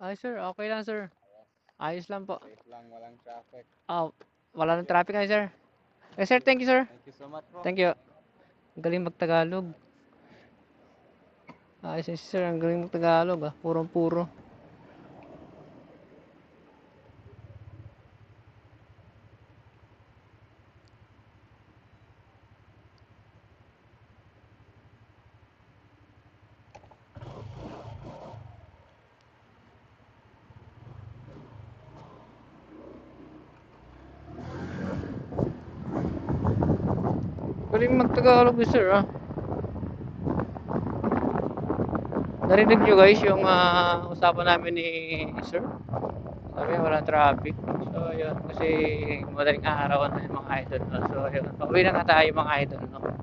Ay, sir. Okay lang, sir. Ayos lang po. Safe lang, walang traffic. Ah, wala nang traffic ay, sir. Eh, sir, thank you, sir. Thank you so much bro. Thank you. Ang galing magtagalog. Ayos sir. Ang galing magtagalog, ah. Purong-puro. Galing magtagalog, eh, sir, ah. Narinig nyo guys yung ah, usapan namin ni sir. Sabi niya walang traffic. So yun, kasi madaling araw na yung mga idol. No? So yun, pauwi na nga tayo mga idol. No?